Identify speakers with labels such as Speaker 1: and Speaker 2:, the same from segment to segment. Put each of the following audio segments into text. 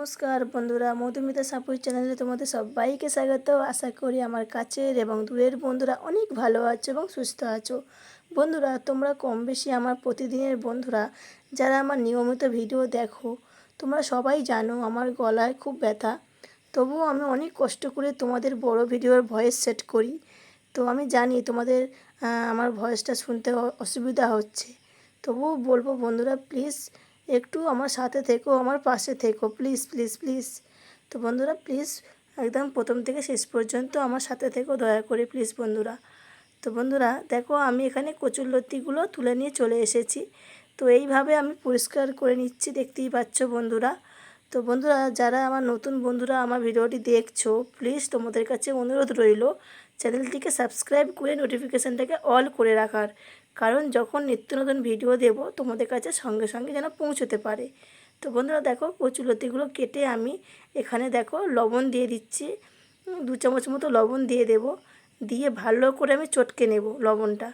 Speaker 1: নমস্কার বন্ধুরা, মধুমিতা সাপুর চ্যানেলে তোমাদের সবাইকে স্বাগত। আশা করি আমার কাছের এবং দূরের বন্ধুরা অনেক ভালো আছো এবং সুস্থ আছো। বন্ধুরা, তোমরা কম বেশি আমার প্রতিদিনের বন্ধুরা, যারা আমার নিয়মিত ভিডিও দেখো, তোমরা সবাই জানো আমার গলায় খুব ব্যথা। তবুও আমি অনেক কষ্ট করে তোমাদের বড় ভিডিওর ভয়েস সেট করি। তো আমি জানি তোমাদের আমার ভয়েসটা শুনতে অসুবিধা হচ্ছে। তবুও বলব বন্ধুরা প্লিজ একটু আমার সাথে থেকো, আমার পাশে থেকো। প্লিজ প্লিজ প্লিজ তো বন্ধুরা প্লিজ একদম প্রথম থেকে শেষ পর্যন্ত আমার সাথে থেকো, দয়া করে প্লিজ বন্ধুরা। তো বন্ধুরা, দেখো আমি এখানে কচুর লতিগুলো তুলে নিয়ে চলে এসেছি। তো এইভাবে আমি পরিষ্কার করে নিচ্ছি, দেখতেই পাচ্ছ বন্ধুরা। তো বন্ধুরা, যারা আমার নতুন বন্ধুরা আমার ভিডিওটি দেখছ প্লিজ তোমাদের কাছে অনুরোধ রইল, চ্যানেলটিকে সাবস্ক্রাইব করে নোটিফিকেশানটাকে অল করে রাখার। কারণ যখন নিত্য নতুন ভিডিও দেব, তোমাদের কাছে সঙ্গে সঙ্গে যেন পৌঁছতে পারে। তো বন্ধুরা দেখো কচুলতিগুলো কেটে আমি এখানে দেখো লবণ দিয়ে দিচ্ছি। দু চামচ মতো লবণ দিয়ে দেব। দিয়ে ভালো করে আমি চটকে নেব লবণটা।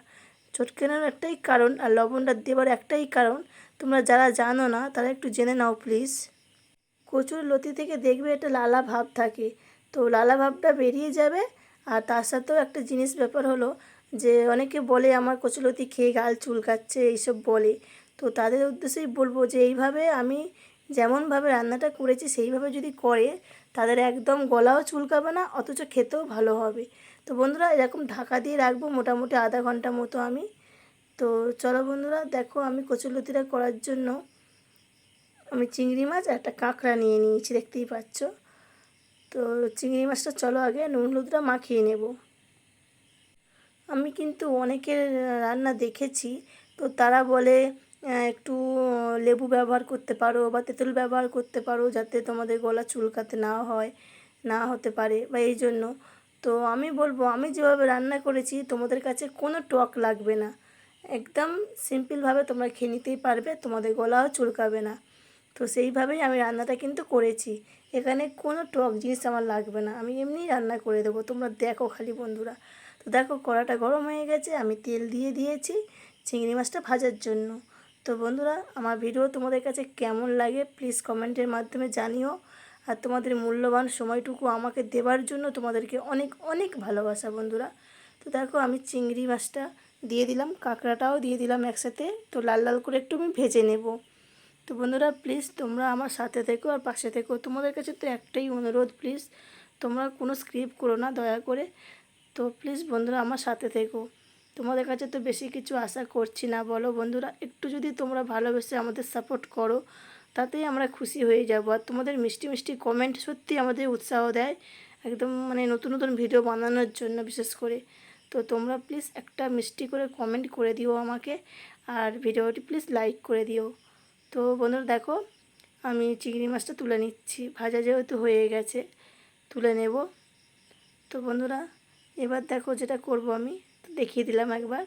Speaker 1: চটকে নেওয়ার একটাই কারণ, আর লবণটা দেওয়ার একটাই কারণ, তোমরা যারা জানো না, তারা একটু জেনে নাও প্লিজ কচুর লতি থেকে দেখবে একটা লালা ভাব থাকে। তো লালা ভাবটা বেরিয়ে যাবে, আর তার সাথেও একটা জিনিস ব্যাপার হলো যে অনেকে বলে, আমার কচুলতি খেয়ে গাল চুলকাচ্ছে, এইসব বলে। তো তাদের উদ্দেশ্যেই বলব যে, এইভাবে আমি যেমনভাবে রান্নাটা করেছি, সেইভাবে যদি করে, তাদের একদম গলাও চুলকাবে না, অথচ খেতেও ভালো হবে। তো বন্ধুরা, এরকম ঢাকা দিয়ে রাখব মোটামুটি আধা ঘণ্টা মতো আমি। তো চলো বন্ধুরা, দেখো আমি কচুলতিটা করার জন্য আমি চিংড়ি মাছ একটা কাঁকড়া নিয়ে নিয়েছি, দেখতেই পাচ্ছ। তো চিংড়ি মাছটা চলো আগে নুন হলুদটা মাখিয়ে নেব। আমি কিন্তু অনেকের রান্না দেখেছি। তো তারা বলে একটু লেবু ব্যবহার করতে পারো বা তেঁতুল ব্যবহার করতে পারো যাতে তোমাদের গলা চুলকাতে না হয়, না হতে পারে বা এই জন্য। তো আমি বলব, আমি যেভাবে রান্না করেছি, তোমাদের কাছে কোনো টক লাগবে না। একদম সিম্পলভাবে তোমরা খেয়ে নিতেই পারবে, তোমাদের গলাও চুলকাবে না। তো সেইভাবেই আমি রান্নাটা কিন্তু করেছি। এখানে কোনো টক জিনিস আমার লাগবে না। আমি এমনিই রান্না করে দেবো। তোমরা দেখো খালি বন্ধুরা। তো দেখো কড়াটা গরম হয়ে গেছে, আমি তেল দিয়ে দিয়েছি চিংড়ি মাছটা ভাজার জন্য। তো বন্ধুরা, আমার ভিডিও তোমাদের কাছে কেমন লাগে প্লিজ কমেন্টের মাধ্যমে জানিও। আর তোমাদের মূল্যবান সময়টুকু আমাকে দেওয়ার জন্য তোমাদেরকে অনেক অনেক ভালোবাসা বন্ধুরা। তো দেখো, আমি চিংড়ি মাছটা দিয়ে দিলাম, কাঁকড়াটাও দিয়ে দিলাম একসাথে, তো লাল লাল করে একটু আমি ভেজে নেব। তো বন্ধুরা প্লিজ তোমরা আমার সাথে থেকো আর পাশে থেকো। তোমাদের কাছে তো একটাই অনুরোধ প্লিজ তোমরা কোনো স্ক্রিপ্ট করো না, দয়া করে। তো প্লিজ বন্ধুরা আমার সাথে থেকো। তোমাদের কাছে তো বেশি কিছু আশা করছি না, বলো বন্ধুরা। একটু যদি তোমরা ভালোবেসে আমাদের সাপোর্ট করো, তাতেই আমরা খুশি হয়ে যাব। আর তোমাদের মিষ্টি মিষ্টি কমেন্ট সত্যি আমাদের উৎসাহ দেয়, একদম মানে নতুন নতুন ভিডিও বানানোর জন্য বিশেষ করে। তো তোমরা প্লিজ একটা মিষ্টি করে কমেন্ট করে দিও আমাকে, আর ভিডিওটি প্লিজ লাইক করে দিও। তো বন্ধুরা দেখো, আমি চিংড়ি মাছটা তুলে নিচ্ছি। ভাজা যেহেতু হয়ে গেছে, তুলে নেব। তো বন্ধুরা এবার দেখো যেটা করব আমি দেখিয়ে দিলাম একবার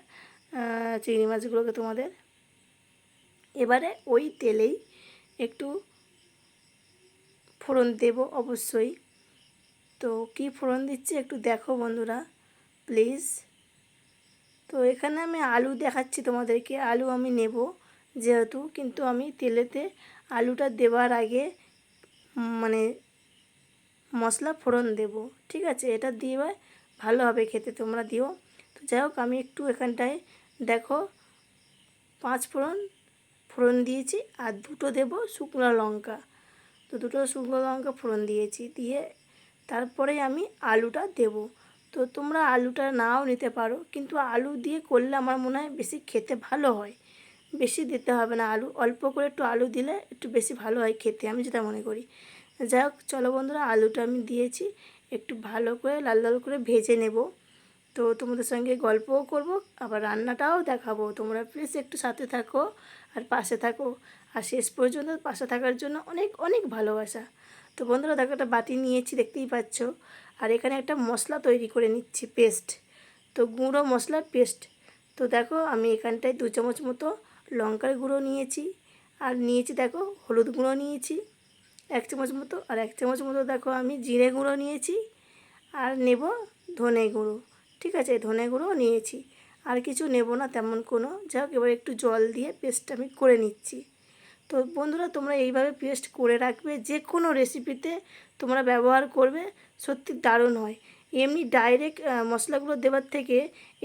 Speaker 1: চিংড়ি মাছগুলোকে তোমাদের। এবারে ওই তেলেই একটু ফোড়ন দেব অবশ্যই। তো কি ফোড়ন দিচ্ছি একটু দেখো বন্ধুরা, প্লিজ। তো এখানে আমি আলু দেখাচ্ছি তোমাদেরকে, আলু আমি নেব যেহেতু, কিন্তু আমি তেলেতে আলুটা দেওয়ার আগে মানে মশলা ফোড়ন দেব, ঠিক আছে? এটা দিয়ে ভালো হবে খেতে তোমরা দিও। তো যাই হোক, আমি একটু এখানটায় দেখো, পাঁচ ফোড়ন ফোড়ন দিয়েছি আর দুটো দেব শুকনো লঙ্কা। তো দুটো শুকনো লঙ্কা ফোড়ন দিয়েছি, দিয়ে তারপরে আমি আলুটা দেব। তো তোমরা আলুটা নাও নিতে পারো, কিন্তু আলু দিয়ে করলে আমার মনে হয় বেশি খেতে ভালো হয়। বেশি দিতে হবে না আলু, অল্প করে একটু আলু দিলে একটু বেশি ভালো হয় খেতে, আমি যেটা মনে করি। যাই হোক, চলো বন্ধুরা, আলুটা আমি দিয়েছি। একটু ভালো করে লাল লাল করে ভেজে নেব। তো তোমাদের সঙ্গে গল্পও করব, আবার রান্নাটাও দেখাবো। তোমরা প্লিজ একটু সাথে থাকো আর পাশে থাকো। আর শেষ পর্যন্ত পাশে থাকার জন্য অনেক অনেক ভালোবাসা। তো বন্ধুরা, দেখো একটা বাটি নিয়েছি, দেখতেই পাচ্ছ। আর এখানে একটা মশলা তৈরি করে নিচ্ছি পেস্ট তো গুঁড়ো মশলার পেস্ট তো দেখো, আমি এখানটায় দু চামচ মতো লঙ্কার গুঁড়ো নিয়েছি। আর নিয়েছি, দেখো, হলুদ গুঁড়ো নিয়েছি। এক চামচ মতো, আর এক চামচ মতো দেখো আমি জিরে গুঁড়ো নিয়েছি, আর নেব ধনে গুঁড়ো। ঠিক আছে, ধনে গুঁড়ো নিয়েছি। আর কিছু নেব না তেমন কোনো। যাই হোক এবার একটু জল দিয়ে পেস্টটা আমি করে নিচ্ছি। তো বন্ধুরা, তোমরা এইভাবে পেস্ট করে রাখবে যে কোনো রেসিপিতে তোমরা ব্যবহার করবে, সত্যি দারুণ হয়। এমনি ডাইরেক্ট মশলাগুলো দেওয়ার থেকে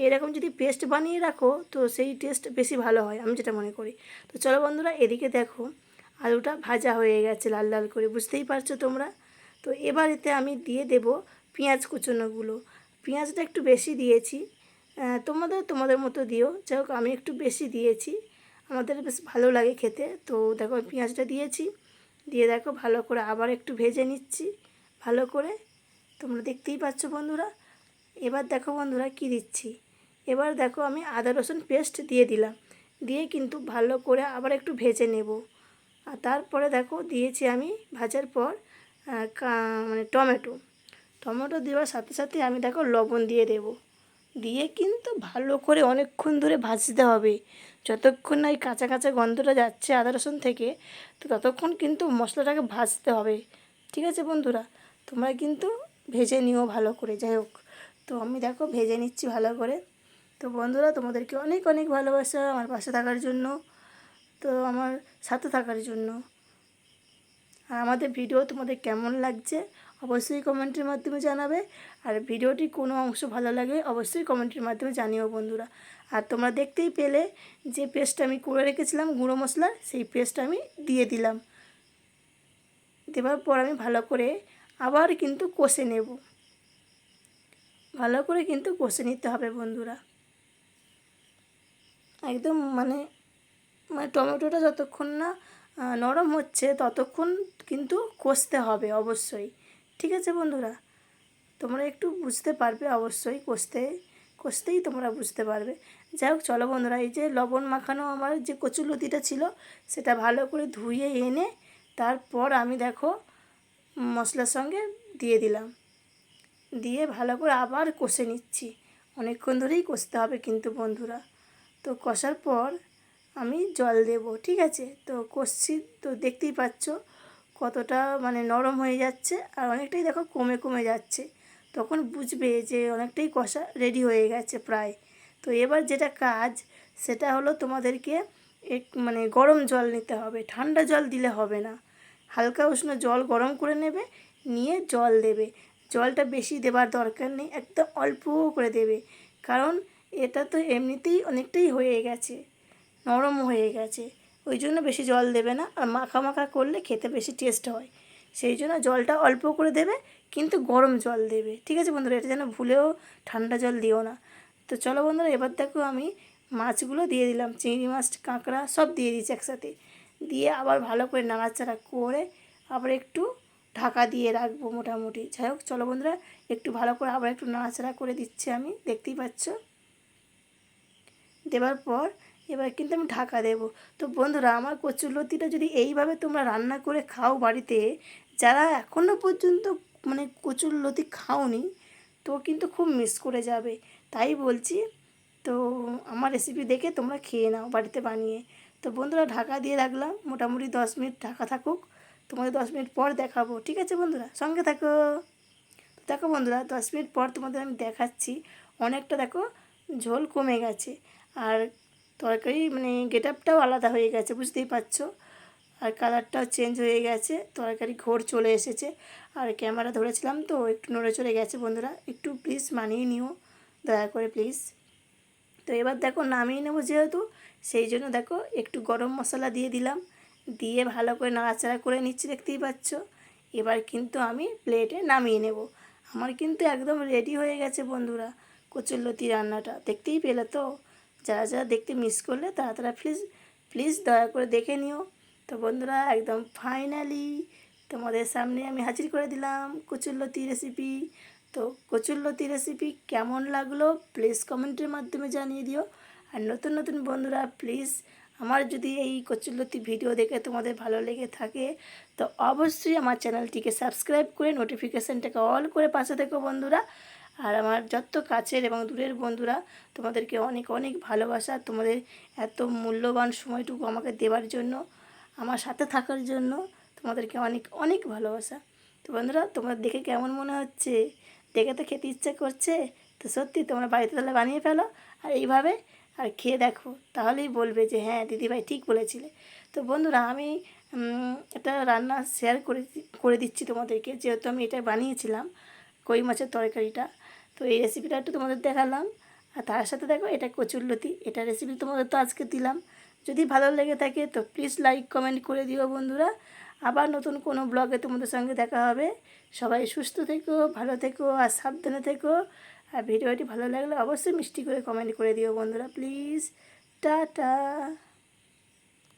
Speaker 1: এরকম যদি পেস্ট বানিয়ে রাখো, তো সেই টেস্ট বেশি ভালো হয়, আমি যেটা মনে করি। তো চলো বন্ধুরা, এদিকে দেখো। আলুটা ভাজা হয়ে গেছে লাল লাল করে, বুঝতেই পারছ তোমরা? তো এবার এতে আমি দিয়ে দেব পেঁয়াজ কুচোনোগুলো। পেঁয়াজটা একটু বেশি দিয়েছি। তোমাদের তোমাদের মতো দিও। যাই হোক, আমি একটু বেশি দিয়েছি। আমাদের বেশ ভালো লাগে খেতে। তো দেখো পেঁয়াজটা দিয়েছি। দিয়ে দেখো, ভালো করে আবার একটু ভেজে নিচ্ছি। ভালো করে। তোমরা দেখতেই পাচ্ছ বন্ধুরা। এবার দেখো বন্ধুরা কি দিচ্ছি। এবার দেখো, আমি আদা রসুন পেস্ট দিয়ে দিলাম। দিয়ে কিন্তু ভালো করে আবার একটু ভেজে নেব। আর তারপরে দেখো দিয়েছি আমি ভাজার পর মানে টমেটো। টমেটো দেওয়ার সাথে সাথে আমি দেখো লবণ দিয়ে দেব। দিয়ে কিন্তু ভালো করে অনেকক্ষণ ধরে ভাজতে হবে। যতক্ষণ না এই কাঁচা কাঁচা গন্ধটা যাচ্ছে আদা রসুন থেকে, তো ততক্ষণ কিন্তু মশলাটাকে ভাজতে হবে। ঠিক আছে বন্ধুরা? তোমরা কিন্তু ভেজে নিও ভালো করে, যাই হোক। তো আমি দেখো ভেজে নিচ্ছি ভালো করে। তো বন্ধুরা, তোমাদেরকে অনেক অনেক ভালোবাসা আমার পাশে থাকার জন্য। তো আমার সাথে থাকার জন্য। আর আমাদের ভিডিও তোমাদের কেমন লাগছে অবশ্যই কমেন্টের মাধ্যমে জানাবে। আর ভিডিওটি কোনো অংশ ভালো লাগে অবশ্যই কমেন্টের মাধ্যমে জানিও বন্ধুরা। আর তোমরা দেখতেই পেলে যে পেস্ট আমি করে রেখেছিলাম গুঁড়ো মশলা সেই পেস্ট আমি দিয়ে দিলাম। দেওয়ার পর আমি ভালো করে আবার কিন্তু কষে নেব। ভালো করে কিন্তু কষে নিতে হবে বন্ধুরা। একদম মানে মানে টমেটোটা যতক্ষণ না নরম হচ্ছে, ততক্ষণ কিন্তু কষতে হবে অবশ্যই। ঠিক আছে বন্ধুরা? তোমরা একটু বুঝতে পারবে অবশ্যই কষতে, কষতেই তোমরা বুঝতে পারবে। যাই হোক, চলো বন্ধুরা, এই যে লবণ মাখানো আমার যে কচুলতিটা ছিল, সেটা ভালো করে ধুয়ে এনে তারপর আমি দেখো মশলার সঙ্গে দিয়ে দিলাম। দিয়ে ভালো করে আবার কষে নিচ্ছি। অনেকক্ষণ ধরেই কষতে হবে কিন্তু বন্ধুরা। তো কষার পর আমি জল দেব, ঠিক আছে? তো কষছি তো দেখতেই পাচ্ছ কতটা মানে নরম হয়ে যাচ্ছে আর অনেকটাই দেখো কমে কমে যাচ্ছে। তখন বুঝবে যে অনেকটাই কষা রেডি হয়ে গেছে প্রায়। তো এবার যেটা কাজ, সেটা হলো তোমাদেরকে এক মানে গরম জল নিতে হবে, ঠান্ডা জল দিলে হবে না। হালকা উষ্ণ জল গরম করে নেবে, নিয়ে জল দেবে। জলটা বেশি দেবার দরকার নেই, একদম অল্প করে দেবে। কারণ এটা তো এমনিতেই অনেকটাই হয়ে গেছে। নরম হয়ে গেছে। ওই জন্য বেশি জল দেবে না। আর মাখা মাখা করলে খেতে বেশি টেস্ট হয়। সেই জন্য জলটা অল্প করে দেবে, কিন্তু গরম জল দেবে। ঠিক আছে বন্ধুরা? এটা যেন ভুলেও ঠান্ডা জল দিও না। তো চলো বন্ধুরা, এবার দেখো আমি মাছগুলো দিয়ে দিলাম। চিংড়ি মাছ, কাঁকড়া সব দিয়ে দিয়েছি একসাথে। দিয়ে আবার ভালো করে নাড়াচাড়া করে আবার একটু ঢাকা দিয়ে রাখব মোটামুটি। যাই হোক, চলো বন্ধুরা, একটু ভালো করে আবার একটু নাড়াচাড়া করে দিচ্ছি আমি। দেখতেই পাচ্ছ? দেওয়ার পর এবার কিন্তু আমি ঢাকা দেব। তো বন্ধুরা, আমার কচুরলতিটা যদি এইভাবে তোমরা রান্না করে খাও বাড়িতে, যারা এখনও পর্যন্ত মানে কচুরলতি খাওনি, তো কিন্তু খুব মিস করে যাবে। তাই বলছি, তো আমার রেসিপি দেখে তোমরা খেয়ে নাও বাড়িতে বানিয়ে। তো বন্ধুরা, ঢাকা দিয়ে রাখলাম। মোটামুটি দশ মিনিট ঢাকা থাকুক। তোমাদের দশ মিনিট পর দেখাবো। ঠিক আছে বন্ধুরা? সঙ্গে থাকো। দেখো বন্ধুরা, দশ মিনিট পর তোমাদের আমি দেখাচ্ছি। অনেকটা দেখো ঝোল কমে গেছে। আর তরকারি মানে গেট আপটাও আলাদা হয়ে গেছে, বুঝতেই পারছ। আর কালারটাও চেঞ্জ হয়ে গেছে, তরকারি ঘোর চলে এসেছে। আর ক্যামেরা ধরেছিলাম তো, একটু নড়ে চলে গেছে বন্ধুরা। একটু প্লিজ মানিয়ে নিও, দয়া করে প্লিজ তো এবার দেখো নামিয়ে নেব যেহেতু, সেই জন্য দেখো একটু গরম মশলা দিয়ে দিলাম। দিয়ে ভালো করে নাড়াচাড়া করে নিচ্ছি, দেখতেই পাচ্ছ। এবার কিন্তু আমি প্লেটে নামিয়ে নেব। আমার কিন্তু একদম রেডি হয়ে গেছে বন্ধুরা, কচুরলতি রান্নাটা। দেখতেই পেলে তো? যারা যারা দেখতে মিস করলে তারা তারা প্লিজ প্লিজ দয়া করে দেখে নিও। তো বন্ধুরা, একদম ফাইনালি তোমাদের সামনে আমি হাজির করে দিলাম কচুরলতি রেসিপি তো কচুরলতি রেসিপি কেমন লাগল প্লিজ কমেন্টের মাধ্যমে জানিয়ে দিও। আর নতুন নতুন বন্ধুরা প্লিজ আমার যদি এই কচুরলতি ভিডিও দেখে তোমাদের ভালো লেগে থাকে, তো অবশ্যই আমার চ্যানেলটিকে সাবস্ক্রাইব করে নোটিফিকেশানটাকে অল করে পাশে থেকো বন্ধুরা। আর আমার যত কাছের এবং দূরের বন্ধুরা, তোমাদেরকে অনেক অনেক ভালোবাসা, তোমাদের এত মূল্যবান সময়টুকু আমাকে দেওয়ার জন্য, আমার সাথে থাকার জন্য তোমাদেরকে অনেক অনেক ভালোবাসা। তো বন্ধুরা, তোমরা দেখে কেমন মনে হচ্ছে? দেখে তো খেতে ইচ্ছে করছে, তো সত্যি তোমরা বাড়িতে তাহলে বানিয়ে ফেলো আর এইভাবে আর খেয়ে দেখো। তাহলেই বলবে যে হ্যাঁ দিদিভাই ঠিক বলেছিলে। তো বন্ধুরা, আমি এটা রান্না শেয়ার করে করে দিচ্ছি তোমাদেরকে। যেহেতু আমি এটা বানিয়েছিলাম, কই মাছের তরকারিটা তো এই রেসিপিটা একটু তোমাদের দেখালাম। আর তার সাথে দেখো, এটা কচুরলতি এটা রেসিপি তোমাদের তো আজকে দিলাম। যদি ভালো লেগে থাকে তো প্লিজ লাইক কমেন্ট করে দিও বন্ধুরা। আবার নতুন কোনো ব্লগে তোমাদের সঙ্গে দেখা হবে। সবাই সুস্থ থেকো, ভালো থেকো আর সাবধানে থেকো। আর ভিডিওটি ভালো লাগলে অবশ্যই মিষ্টি করে কমেন্ট করে দিও বন্ধুরা। Please tata.